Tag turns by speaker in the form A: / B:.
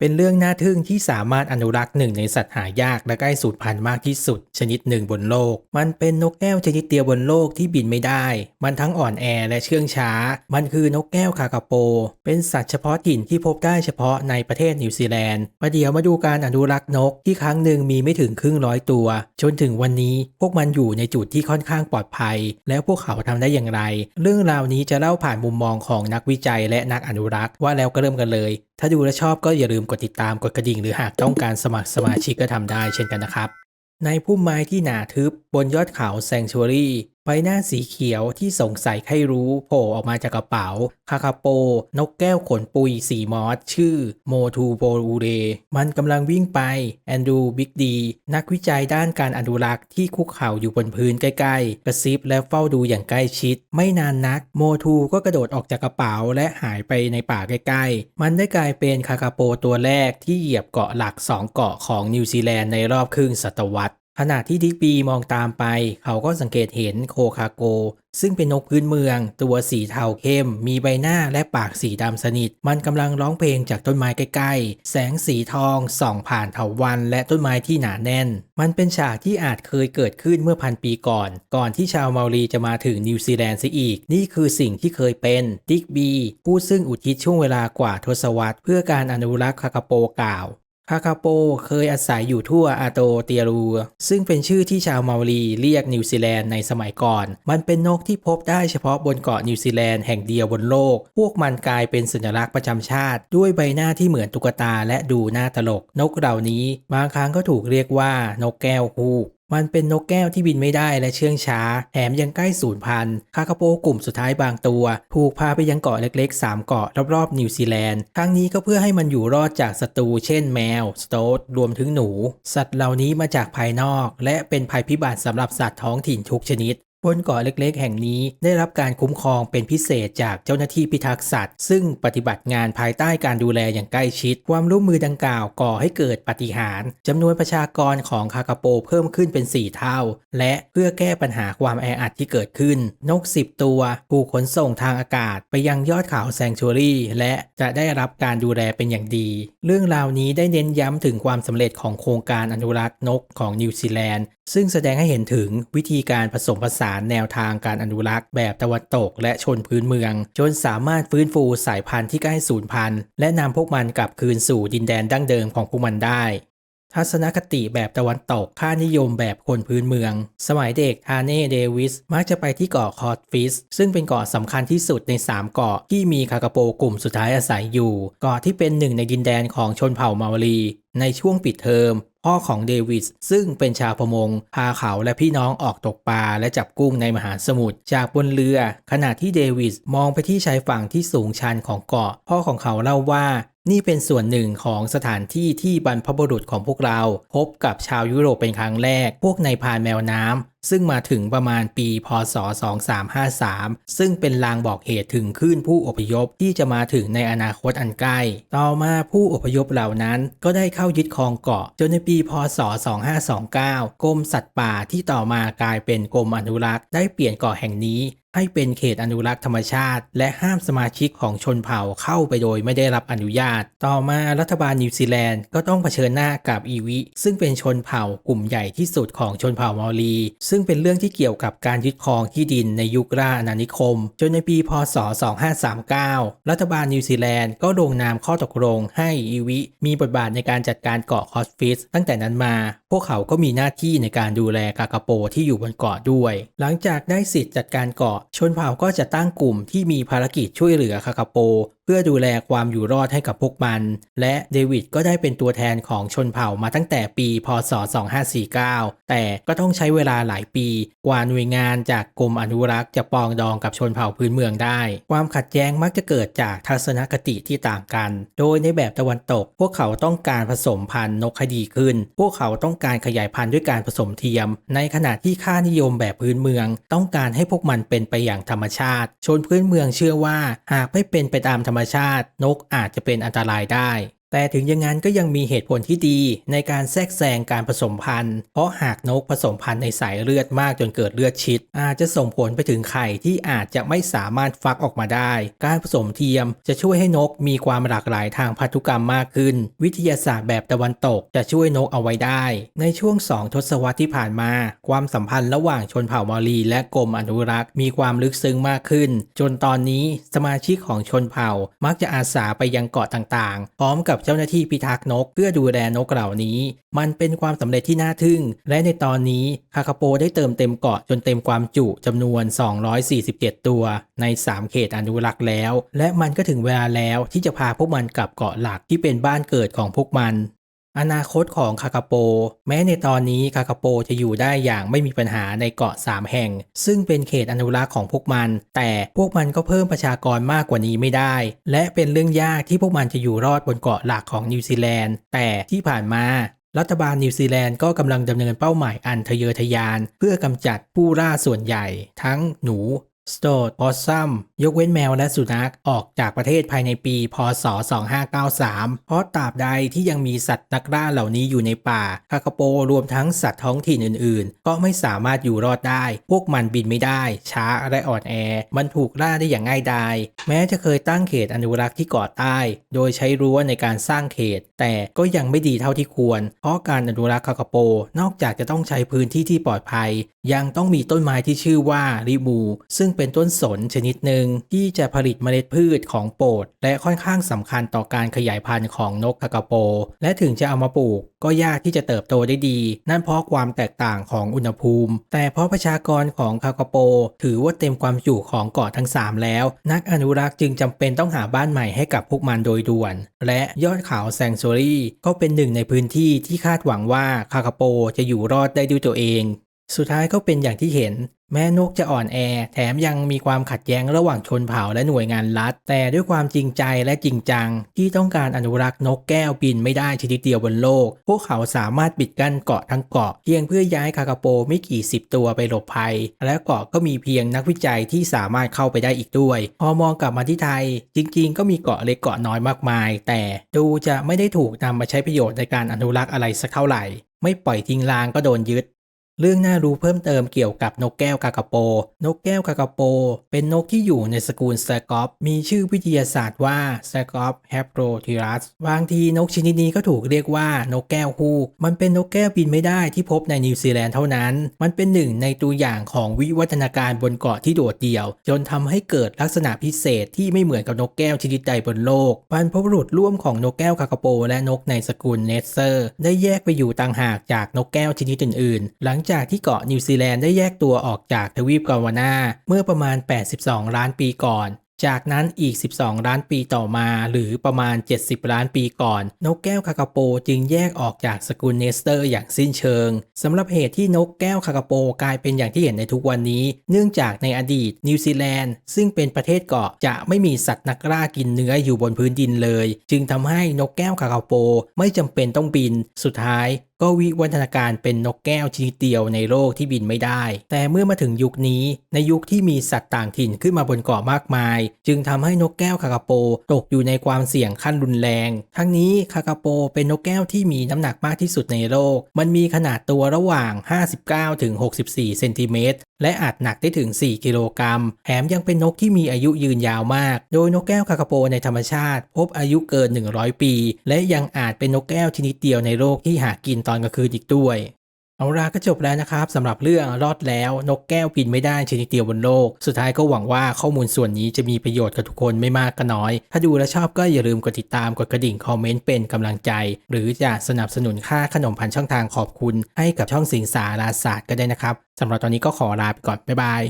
A: เป็นเรื่องน่าทึ่งที่สามารถอนุรักษ์หนึ่งในสัตว์หายากและใกล้สูญพันธุ์มากที่สุด ชนิดหนึ่งบนโลก มันเป็นนกแก้วชนิดเดียวบนโลกที่บินไม่ได้ มันทั้งอ่อนแอและเชื่องช้า มันคือนกแก้วคากาโป เป็นสัตว์เฉพาะถิ่นที่พบได้เฉพาะในประเทศนิวซีแลนด์ประเดี๋ยวมาดูการอนุรักษ์นกที่ครั้งหนึ่งมีไม่ถึงครึ่งร้อยตัว จนถึงวันนี้พวกมันอยู่ในจุดที่ค่อนข้างปลอดภัย แล้วพวกเขาทำได้อย่างไร เรื่องราวนี้จะเล่าผ่านมุมมองของนักวิจัยและนักอนุรักษ์ว่าแล้วก็เริ่มกันเลย ถ้าดูและชอบก็อย่าลืมกดติดตามกดกระดิ่ง หรือหากต้องการสมัครสมาชิกก็ทำได้เช่นกันนะครับ ในพุ่มไม้ที่หนาทึบบนยอดเขาแซงช u รี่ ใบหน้าสีเขียวที่สงสัยใครรู้โผล่ออกมาจากกระเป๋า คาคาโป นกแก้วขนปุยสีมอสชื่อโมทูโปอูเร มันกำลังวิ่งไป แอนดูบิ๊กดี นักวิจัยด้านการอนุรักษ์ที่คุกเข่าอยู่บนพื้นใกล้ๆ กระซิบและเฝ้าดูอย่างใกล้ชิด ไม่นานนัก โมทูก็กระโดดออกจากกระเป๋าและหายไปในป่าใกล้ๆ มันได้กลายเป็นคาคาโปตัวแรกที่เหยียบเกาะหลักสองเกาะของนิวซีแลนด์ในรอบครึ่งศตวรรษ ขณะที่ดิกบีมองตามไป เขาก็สังเกตเห็นโคคาโก ซึ่งเป็นนกพื้นเมือง ตัวสีเทาเข้ม มีใบหน้าและปากสีดำสนิท มันกำลังร้องเพลงจากต้นไม้ใกล้ๆ แสงสีทองส่องผ่านเถาวัลย์และต้นไม้ที่หนาแน่น มันเป็นฉากที่อาจเคยเกิดขึ้นเมื่อพันปีก่อน ก่อนที่ชาวเมารีจะมาถึงนิวซีแลนด์เสียอีก นี่คือสิ่งที่เคยเป็นดิกบีผู้ซึ่งอุทิศช่วงเวลากว่าทศวรรษเพื่อการอนุรักษ์คาคาโปกล่าว คาคาโปเคยอาศัยอยู่ทั่วอาโตเตียรู ซึ่งเป็นชื่อที่ชาวเมาลีเรียกนิวซีแลนด์ในสมัยก่อน มันเป็นนกที่พบได้เฉพาะบนเกาะนิวซีแลนด์แห่งเดียวบนโลก พวกมันกลายเป็นสัญลักษณ์ประจำชาติ ด้วยใบหน้าที่เหมือนตุ๊กตาและดูน่าตลก นกเหล่านี้บางครั้งก็ถูกเรียกว่านกแก้วคูก มันเป็นนกแก้วที่บินไม่ได้และเชื่องช้า แถมยังใกล้สูญพันธุ์คาคาโปกลุ่มสุดท้ายบางตัว ถูกพาไปยังเกาะเล็กๆ 3 เกาะรอบๆ นิวซีแลนด์ครั้งนี้ก็เพื่อให้มันอยู่รอดจากศัตรูเช่นแมว สโตดรวมถึงหนู สัตว์เหล่านี้มาจากภายนอก และเป็นภัยพิบัติสำหรับสัตว์ท้องถิ่นทุกชนิด บนเกาะเล็กๆ แห่งนี้ได้รับการคุ้มครองเป็นพิเศษจากเจ้าหน้าที่พิทักษ์สัตว์ ซึ่งปฏิบัติงานภายใต้การดูแลอย่างใกล้ชิด ความร่วมมือดังกล่าวก่อให้เกิดปาฏิหารย์จำนวนประชากรของคาคาโปเพิ่มขึ้นเป็น 4 เท่า และเพื่อแก้ปัญหาความแออัดที่เกิดขึ้น นก 10 ตัวถูกขนส่งทางอากาศ ไปยังยอดเขาแซงชูรี่ และจะได้รับการดูแลเป็นอย่างดี เรื่องราวนี้ได้เน้นย้ำถึงความสำเร็จของโครงการอนุรักษ์นกของนิวซีแลนด์ ซึ่งแสดงให้เห็นถึงวิธีการผสมผสานแนวทางการอนุรักษ์แบบตะวันตกและชนพื้นเมือง จนสามารถฟื้นฟูสายพันธุ์ที่ใกล้สูญพันธุ์และนำพวกมันกลับคืนสู่ดินแดนดั้งเดิมของพวกมันได้ ทัศนคติแบบตะวันตกค่านิยมแบบคนพื้นเมือง สมัยเด็กฮาเน่เดวิสมักจะไปที่เกาะคอร์ดฟิสซึ่งเป็นเกาะสำคัญที่สุดใน 3 เกาะที่มีคากาโปกลุ่มสุดท้ายอาศัยอยู่ เกาะที่เป็นหนึ่งในดินแดนของชนเผ่ามารีในช่วงปิดเทอม พ่อของเดวิสซึ่งเป็นชาวประมง พาเขาและพี่น้องออกตกปลาและจับกุ้งในมหาสมุทรจากบนเรือ ขณะที่เดวิสมองไปที่ชายฝั่งที่สูงชันของเกาะ พ่อของเขาเล่าว่า นี่เป็นส่วนหนึ่งของสถานที่ที่บรรพบุรุษของพวกเรา พบกับชาวยุโรปเป็นครั้งแรก พวกนายพานแมวน้ำซึ่งมาถึงประมาณปีพศ 2353 ซึ่งเป็นลางบอกเหตุถึงคลื่นผู้อพยพที่จะมาถึงในอนาคตอันใกล้ ต่อมาผู้อพยพเหล่านั้นก็ได้เข้ายึดครองเกาะจนในปีพศ 2529 กรมสัตว์ป่าที่ต่อมากลายเป็นกรมอนุรักษ์ได้เปลี่ยนเกาะแห่งนี้ ให้เป็นเขตอนุรักษ์ธรรมชาติ และห้ามสมาชิกของชนเผ่าเข้าไปโดยไม่ได้รับอนุญาต ต่อมารัฐบาลนิวซีแลนด์ก็ต้องเผชิญหน้ากับอีวิ ซึ่งเป็นชนเผ่ากลุ่มใหญ่ที่สุดของชนเผ่ามอรี ซึ่งเป็นเรื่องที่เกี่ยวกับการยึดครองที่ดินในยุคราอาณานิคม จนในปี พศ 2539 รัฐบาลนิวซีแลนด์ก็ลงนามข้อตกลงให้อีวิ มีบทบาทในการจัดการเกาะคอสฟิสตั้งแต่นั้นมาพวกเขาก็มีหน้าที่ในการดูแลกากาโปที่อยู่บนเกาะด้วย หลังจากได้สิทธิ์จัดการเกาะ ชนเผ่าก็จะตั้งกลุ่มที่มีภารกิจช่วยเหลือคากาโป เพื่อดูแลความอยู่รอดให้กับพวกมัน และเดวิดก็ได้เป็นตัวแทนของชนเผ่ามาตั้งแต่ปีพศ 2549 แต่ก็ต้องใช้เวลาหลายปี กว่าหน่วยงานจากกรมอนุรักษ์จะปองดองกับชนเผ่าพื้นเมืองได้ ความขัดแย้งมักจะเกิดจากทัศนคติที่ต่างกัน โดยในแบบตะวันตก พวกเขาต้องการผสมพันธุ์นกให้ดีขึ้น พวกเขาต้องการขยายพันธุ์ด้วยการผสมเทียม ในขณะที่ค่านิยมแบบพื้นเมือง ต้องการให้พวกมันเป็นไปอย่างธรรมชาติ ชนพื้นเมืองเชื่อว่าหากไม่เป็นไปตามธรรมชาติ นกอาจจะเป็นอันตรายได้แต่ถึงอย่างนั้นก็ยังมีเหตุผลที่ดีในการแทรกแซงการผสมพันธุ์ เพราะหากนกผสมพันธุ์ในสายเลือดมากจนเกิดเลือดชิด อาจจะส่งผลไปถึงไข่ที่อาจจะไม่สามารถฟักออกมาได้ การผสมเทียมจะช่วยให้นกมีความหลากหลายทางพันธุกรรมมากขึ้น วิทยาศาสตร์แบบตะวันตกจะช่วยนกเอาไว้ได้ ในช่วง 2 ทศวรรษที่ผ่านมา ความสัมพันธ์ระหว่างชนเผ่ามอรีและกรมอนุรักษ์ มีความลึกซึ้งมากขึ้น จนตอนนี้สมาชิกของชนเผ่ามักจะอาสาไปยังเกาะต่างๆ พร้อมกับเจ้าหน้าที่พิทักษ์นกเพื่อดูแลนกเหล่านี้ มันเป็นความสำเร็จที่น่าทึ่ง และในตอนนี้คาคาโปได้เติมเต็มเกาะจนเต็มความจุจำนวน 247 ตัว ใน 3 เขตอนุรักษ์แล้ว และมันก็ถึงเวลาแล้วที่จะพาพวกมันกลับเกาะหลักที่เป็นบ้านเกิดของพวกมัน อนาคตของคาคาโป แม้ในตอนนี้คาคาโปจะอยู่ได้อย่างไม่มีปัญหาในเกาะ 3 แห่ง ซึ่งเป็นเขตอนุรักษ์ของพวกมัน แต่พวกมันก็เพิ่มประชากรมากกว่านี้ไม่ได้ และเป็นเรื่องยากที่พวกมันจะอยู่รอดบนเกาะหลักของนิวซีแลนด์แต่ที่ผ่านมารัฐบาลนิวซีแลนด์ก็กำลังดำเนินเป้าหมายอันทะเยอทะยาน เพื่อกำจัดผู้ล่าส่วนใหญ่ ทั้งหนู สโตดพอสซัมยกเว้นแมวและสุนัขออกจากประเทศภายในปี พศ 2593 เพราะตราบใดที่ยังมีสัตว์นักล่าเหล่านี้อยู่ในป่า คาคาโปรวมทั้งสัตว์ท้องถิ่นอื่นๆ ก็ไม่สามารถอยู่รอดได้ พวกมันบินไม่ได้ ช้าและอ่อนแอ มันถูกล่าได้อย่างง่ายดายแม้จะเคยตั้งเขตอนุรักษ์ที่เกาะใต้ โดยใช้รั้วในการสร้างเขต แต่ก็ยังไม่ดีเท่าที่ควร เพราะการอนุรักษ์คาคาโป นอกจากจะต้องใช้พื้นที่ที่ปลอดภัย ยังต้องมีต้นไม้ที่ชื่อว่าริบู ซึ่งเป็นต้นสนชนิดหนึ่งที่จะผลิตเมล็ดพืชของโปรด และค่อนข้างสำคัญต่อการขยายพันธุ์ของนกคาคาโป และถึงจะเอามาปลูก ก็ยากที่จะเติบโตได้ดี นั่นเพราะความแตกต่างของอุณหภูมิ แต่เพราะประชากรของคาคาโป ถือว่าเต็มความจุของเกาะทั้ง 3 แล้ว นักอนุรักษ์จึงจำเป็นต้องหาบ้านใหม่ให้กับพวกมันโดยด่วน และยอดเขาแซงโซรีก็เป็นหนึ่งในพื้นที่ที่คาดหวังว่าคาคาโปจะอยู่รอดได้ด้วยตัวเอง สุดท้ายก็เป็นอย่างที่เห็น แม้นกจะอ่อนแอ แถมยังมีความขัดแย้งระหว่างชนเผ่าและหน่วยงานรัฐ แต่ด้วยความจริงใจและจริงจัง ที่ต้องการอนุรักษ์นกแก้วบินไม่ได้ชนิดเดียวบนโลก พวกเขาสามารถปิดกั้นเกาะทั้งเกาะเพียงเพื่อย้ายคาคาโปไม่กี่สิบตัวไปหลบภัย และเกาะก็มีเพียงนักวิจัยที่สามารถเข้าไปได้อีกด้วย พอมองกลับมาที่ไทย จริง ๆ ก็มีเกาะเล็กเกาะน้อยมากมาย แต่ดูจะไม่ได้ถูกนำมาใช้ประโยชน์ในการอนุรักษ์อะไรสักเท่าไหร่ไม่ปล่อยทิ้งรางก็โดนยึด เรื่องน่ารู้เพิ่มเติมเกี่ยวกับนกแก้วกากาโป นกแก้วกากาโป เป็นนกที่อยู่ในสกุลแซกอฟมีชื่อวิทยาศาสตร์ว่าแซกอฟแฮปโรทิรัสบางทีนกชนิดนี้ก็ถูกเรียกว่านกแก้วฮูก มันเป็นนกแก้วบินไม่ได้ที่พบในนิวซีแลนด์เท่านั้น มันเป็นหนึ่งในตัวอย่างของวิวัฒนาการบนเกาะที่โดดเดี่ยว จนทำให้เกิดลักษณะพิเศษที่ไม่เหมือนกับนกแก้วชนิดใดบนโลกบรรพบุรุษร่วมของนกแก้วกากาโป และนกในสกุลเนสเซอร์ ได้แยกไปอยู่ต่างหากจากนกแก้วชนิดอื่นๆ หลังจากที่เกาะนิวซีแลนด์ได้แยกตัวออกจากทวีปกาวานาเมื่อประมาณ 82 ล้านปีก่อน จากนั้นอีก 12 ล้านปีต่อมา หรือประมาณ 70 ล้านปีก่อน นกแก้วคาคาโปจึงแยกออกจากสกุลเนสเตอร์อย่างสิ้นเชิงสำหรับเหตุที่นกแก้วคาคาโปกลายเป็นอย่างที่เห็นในทุกวันนี้ เนื่องจากในอดีตนิวซีแลนด์ซึ่งเป็นประเทศเกาะจะไม่มีสัตว์นักล่ากินเนื้ออยู่บนพื้นดินเลย จึงทำให้นกแก้วคาคาโปไม่จำเป็นต้องบินสุดท้ายก็วิวัฒนาการเป็นนกแก้วชนิดเดียวในโลกที่บินไม่ได้ แต่เมื่อมาถึงยุคนี้ ในยุคที่มีสัตว์ต่างถิ่นขึ้นมาบนเกาะมากมาย จึงทำให้นกแก้วคากาโปตกอยู่ในความเสี่ยงขั้นรุนแรง ทั้งนี้คากาโปเป็นนกแก้วที่มีน้ำหนักมากที่สุดในโลก มันมีขนาดตัวระหว่าง 59ถึง64 เซนติเมตรและอาจหนักได้ถึง 4 กิโลกรัม แถมยังเป็นนกที่มีอายุยืนยาวมาก โดยนกแก้วคาคาโปในธรรมชาติ พบอายุเกิน 100 ปี และยังอาจเป็นนกแก้วชนิดเดียวในโลกที่หากินตอนกลางคืนอีกด้วย เอาล่ะก็จบแล้วนะครับสำหรับเรื่องรอดแล้วนกแก้วบินไม่ได้ชนิดเดียวบนโลก สุดท้ายก็หวังว่าข้อมูลส่วนนี้จะมีประโยชน์กับทุกคนไม่มากก็น้อย ถ้าดูและชอบก็อย่าลืมกดติดตามกดกระดิ่งคอมเมนต์เป็นกำลังใจ หรือจะสนับสนุนค่าขนมพันช่องทางขอบคุณ ให้กับช่องสิงสาราศาสตร์ก็ได้นะครับสำหรับตอนนี้ก็ขอลาไปก่อนบ๊ายบาย